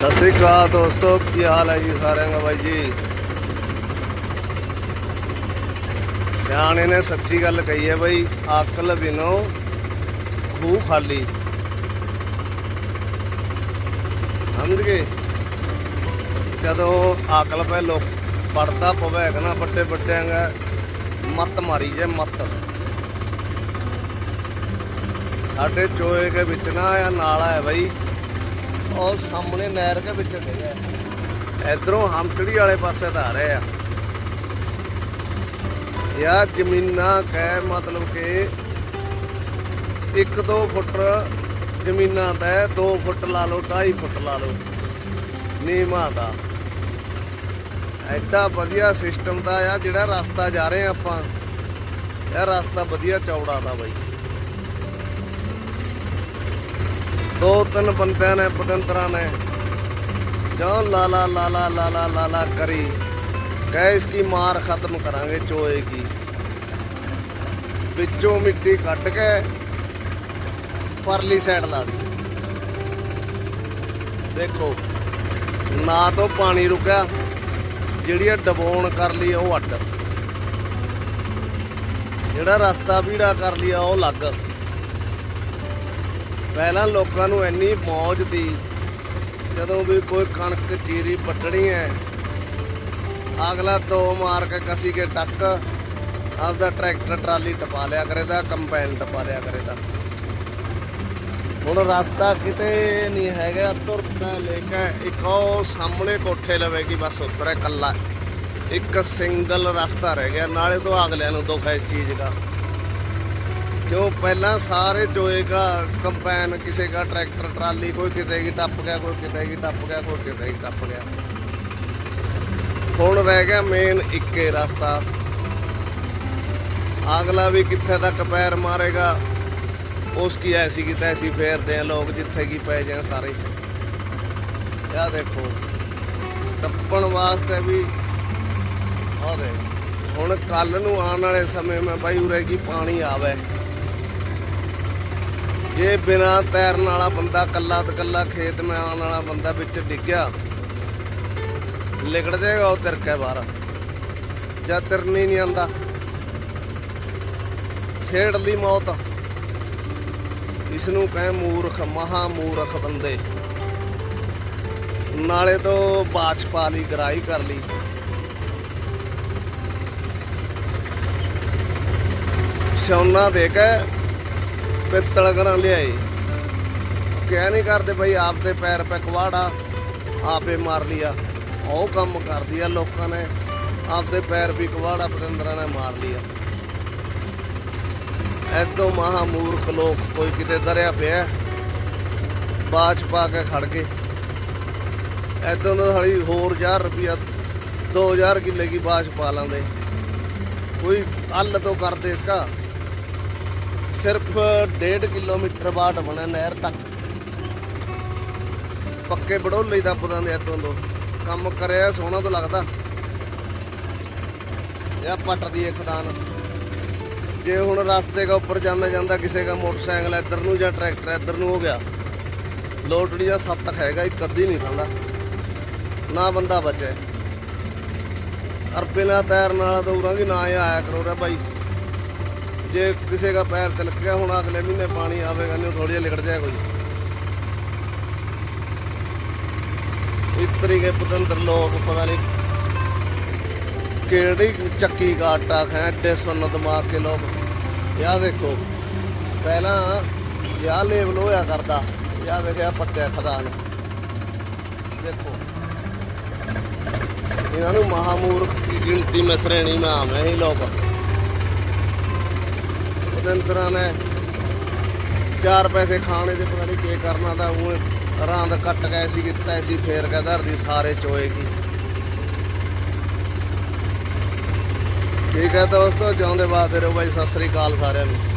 ਸਤਿ ਸ੍ਰੀ ਅਕਾਲ ਦੋਸਤੋ, ਕੀ ਹਾਲ ਹੈ ਜੀ ਸਾਰਿਆਂ ਦਾ ਬਾਈ ਜੀ? ਸਿਆਣੇ ਨੇ ਸੱਚੀ ਗੱਲ ਕਹੀ ਹੈ ਬਾਈ, ਅਕਲ ਬਿਨੋ ਖੂਹ ਖਾਲੀ। ਸਮਝ ਗਏ? ਜਦੋਂ ਅਕਲ ਪੈ ਲੋਕ ਪੜਦਾ ਪਵੇ ਨਾ, ਵੱਡੇ ਵੱਡਿਆਂ ਦਾ ਮੱਤ ਮਾਰੀ ਜੇ, ਮੱਤ। ਸਾਡੇ ਚੋਏ ਦੇ ਵਿੱਚ ਨਾ ਆ ਨਾਲਾ ਹੈ ਬਾਈ। ਉਹ ਸਾਹਮਣੇ ਨਹਿਰ ਦੇ ਵਿੱਚ ਡਿੱਗਿਆ ਇਧਰੋਂ ਹਮਕੜੀ ਵਾਲੇ ਪਾਸੇ ਤਾਂ ਆ ਰਹੇ ਆ। ਯਾ ਜ਼ਮੀਨਾਂ ਕਹਿ ਮਤਲਬ ਕਿ 1-2 ਫੁੱਟ ਜ਼ਮੀਨਾਂ ਦਾ 2 ਫੁੱਟ ਲਾ ਲਓ 2.5 ਫੁੱਟ ਲਾ ਲਓ, ਨੀਵਾਂ ਦਾ। ਐਡਾ ਵਧੀਆ ਸਿਸਟਮ ਦਾ ਆ ਜਿਹੜਾ ਰਸਤਾ ਜਾ ਰਹੇ ਆ ਆਪਾਂ। ਇਹ ਰਸਤਾ ਵਧੀਆ ਚੌੜਾ ਦਾ ਬਾਈ। ਦੋ ਤਿੰਨ ਬੰਦਿਆਂ ਨੇ ਪਤੰਤਰਾਂ ਨੇ ਜੋ ਲਾਲਾ ਲਾਲਾ ਲਾਲਾ ਲਾਲਾ ਕਰੀ। ਕਹੇ ਇਸ ਕੀ ਮਾਰ ਖਤਮ ਕਰਾਂਗੇ, ਚੋਏ ਕੀ। ਵਿੱਚੋਂ ਮਿੱਟੀ ਕੱਢ ਕੇ ਪਰਲੀ ਸਾਈਡ ਲਾ ਦੀ ਦੇਖੋ, ਨਾ ਤੋਂ ਪਾਣੀ ਰੁਕਿਆ, ਜਿਹੜੀ ਇਹ ਡਬੋਣ ਕਰ ਲਈ ਉਹ ਅੱਡ। ਜਿਹੜਾ ਰਸਤਾ ਵੀੜਾ ਕਰ ਲਿਆ ਉਹ ਲੱਗ ਪਹਿਲਾਂ ਲੋਕਾਂ ਨੂੰ ਇੰਨੀ ਮੌਜ ਦੀ, ਜਦੋਂ ਵੀ ਕੋਈ ਕਣਕ, ਜੀਰੀ ਪੱਟਣੀ ਹੈ, ਅਗਲਾ ਦੋ ਮਾਰ ਕੇ ਕਸੀ ਕੇ ਟੱਕ ਆਪਦਾ ਟਰੈਕਟਰ, ਟਰਾਲੀ ਟਪਾ ਲਿਆ ਕਰੇਦਾ ਕੰਪੈਨ ਟਪਾ ਲਿਆ ਕਰੇਦਾ। ਹੁਣ ਰਸਤਾ ਕਿਤੇ ਨਹੀਂ ਹੈਗਾ, ਤੁਰਦਾ ਲੈ ਕੇ ਇੱਕ ਉਹ ਸਾਹਮਣੇ ਕੋਠੇ ਲਵੇਗੀ, ਬਸ ਉੱਤਰ ਕੱਲਾ ਇੱਕ ਸਿੰਗਲ ਰਸਤਾ ਰਹਿ ਗਿਆ, ਨਾਲੇ ਤੋਂ ਅਗਲਿਆਂ ਨੂੰ ਦੁੱਖ ਹੈ ਇਸ ਚੀਜ਼ ਦਾ। ਜੋ ਪਹਿਲਾਂ ਸਾਰੇ ਚੋਏਗਾ ਕੰਪੈਨ, ਕਿਸੇ ਦਾ ਟਰੈਕਟਰ, ਟਰਾਲੀ, ਕੋਈ ਕਿਤੇ ਕੀ ਟੱਪ ਗਿਆ, ਕੋਈ ਕਿਤੇ ਕੀ ਟੱਪ ਗਿਆ, ਕੋਈ ਕਿਤੇ ਕੀ ਟੱਪ ਗਿਆ। ਹੁਣ ਰਹਿ ਗਿਆ ਮੇਨ ਇੱਕੇ ਰਸਤਾ। ਅਗਲਾ ਵੀ ਕਿੱਥੇ ਤੱਕ ਪੈਰ ਮਾਰੇਗਾ, ਉਸ ਕੀ ਐਸੀ ਕੀ ਤੈਸੀ ਫੇਰਦੇ ਆ ਲੋਕ ਜਿੱਥੇ ਕੀ ਪੈ ਜਾਣ ਸਾਰੇ। ਆ ਦੇਖੋ, ਟੱਪਣ ਵਾਸਤੇ ਵੀ ਆ ਦੇ ਹੁਣ ਕੱਲ ਨੂੰ ਆਉਣ ਵਾਲੇ ਸਮੇਂ ਮੈਂ ਬਾਈ ਉਰੇ ਕੀ ਪਾਣੀ ਆਵੇ। ਜੇ ਬਿਨਾ ਤੈਰਨ ਵਾਲਾ ਬੰਦਾ ਕੱਲਾ ਤੇ ਕੱਲਾ ਖੇਤ ਮੈਂ ਆਉਣ ਵਾਲਾ ਬੰਦਾ ਵਿੱਚ ਡਿੱਗਿਆ ਲਿਕੜ ਜਾਏਗਾ ਉਹ ਤਿਰਕੇ ਬਾਹਰ। ਜਾਂ ਤਿਰਨੀ ਨਹੀਂ ਆਂਦਾ ਛੇੜ ਲਈ ਮੌਤ। ਇਸ ਨੂੰ ਕਹੇ ਮੂਰਖ ਮਹਾ ਮੂਰਖ ਬੰਦੇ। ਨਾਲੇ ਤੋਂ ਬਾਛ ਪਾ ਲਈ ਗਰਾਈ ਕਰ ਲਈ। ਸੋਨਾ ਦੇ ਕੇ ਪਿੱਤਲ ਕਰਾਂ ਲਿਆਏ। ਕਹਿ ਨਹੀਂ ਕਰਦੇ ਬਈ ਆਪਦੇ ਪੈਰ ਪੈ ਕਵਾੜਾ, ਆਪੇ ਮਾਰ ਲਿਆ। ਉਹ ਕੰਮ ਕਰਦੀ ਆ ਲੋਕਾਂ ਨੇ, ਆਪਦੇ ਪੈਰ ਵੀ ਕਵਾੜਾ ਪਤੰਦਰਾਂ ਨੇ ਮਾਰ ਲਿਆ। ਐਦੋਂ ਮਹਾ ਮੂਰਖ ਲੋਕ ਕੋਈ ਕਿਤੇ ਦਰਿਆ ਪਿਆ, ਬਾਜ ਪਾ ਕੇ ਖੜ ਗਏ। ਐਦੋਂ ਦਾ ਹਲੀ ਹੋਰ 1000 ਰੁਪਿਆ 2000 ਕਿੱਲੇ ਕੀ ਬਾਚ ਪਾ ਲਾਂਦੇ। ਕੋਈ ਹੱਲ ਤੋਂ ਕਰਦੇ ਇਸਕਾ। ਸਿਰਫ 1.5 ਕਿਲੋਮੀਟਰ ਬਾਟ ਬਣਾ ਨਹਿਰ ਤੱਕ। ਪੱਕੇ ਬੜੋਲੇ ਦਾ ਪੁਰਾਂ ਦੇ ਇਤੋਂ ਤੋਂ। ਕੰਮ ਕਰਿਆ, ਸੋਹਣਾ ਤੋਂ ਲੱਗਦਾ। ਇਹ ਪੱਟ ਦੀ ਇਹ ਖਦਾਨ ਜੇ ਹੁਣ ਰਸਤੇ ਦਾ ਉੱਪਰ ਜਾਂਦਾ ਜਾਂਦਾ ਕਿਸੇ ਦਾ ਮੋਟਰਸਾਈਕਲ ਇੱਧਰ ਨੂੰ ਜਾਂ ਟਰੈਕਟਰ ਇੱਧਰ ਨੂੰ ਹੋ ਗਿਆ, ਲੋਟੜੀ ਦਾ ਸੱਤ ਹੈਗਾ, ਇੱਕ ਅੱਧੀ ਨਹੀਂ ਖਾਂਦਾ। ਨਾ ਬੰਦਾ ਬਚੇ। ਅਰਬੇ ਨਾਲ ਤੈਰਨ ਵਾਲਾ ਵੀ ਨਾ ਆਇਆ ਕਰੋ ਰੇ ਭਾਈ ਜੇ ਕਿਸੇ ਦਾ ਪੈਰ ਤਿਲਕ ਗਿਆ, ਹੁਣ ਅਗਲੇ ਮਹੀਨੇ ਪਾਣੀ ਆਵੇਗਾ ਨਹੀਂ ਥੋੜੀ ਜਿਹੀ ਲਿਕੜ ਜਾਏ ਕੋਈ। ਇਸ ਤਰੀਕੇ ਪਤੰਦਰ ਲੋਕ, ਪਤਾ ਨਹੀਂ ਕਿਹੜੀ ਚੱਕੀ ਦਾ ਆਟਾ ਖਾਂ ਦਿਮਾਗ ਕੇ ਲੋਕ। ਯਾ ਦੇਖੋ, ਪਹਿਲਾਂ ਯਾ ਲੇਬਲ ਹੋਇਆ ਕਰਦਾ ਯਾ ਦੇਖਿਆ ਪੱਟਿਆ ਖਦਾਨ। ਦੇਖੋ, ਇਹਨਾਂ ਨੂੰ ਮਹਾਮੂਰਖ ਗਿਣਤੀ ਮੈਂ, ਸ਼੍ਰੇਣੀ ਮੈਂ ਆਵੇਂ ਹੀ ਲੋਕ। ਪਤੰਤਰਾਂ ਨੇ। ਚਾਰ ਪੈਸੇ ਖਾਣੇ ਤੇ ਪਤਾ ਨਹੀਂ ਕੀ ਕਰਨਾ ਤਾਂ ਉਹ ਰਾਂਦ ਕੱਟ ਗਏ ਸੀ ਕਿਤਾ ਐਸੀ ਫੇਰ ਕੇ ਧਰਦੀ ਸਾਰੇ ਚੋਏਗੀ ਠੀਕ ਹੈ ਦੋਸਤੋ, ਜਿਉਂਦੇ ਬਾਦ ਰਹੋ ਬਾਈ, ਸਤਿ ਸ੍ਰੀ ਅਕਾਲ ਸਾਰਿਆਂ ਨੂੰ।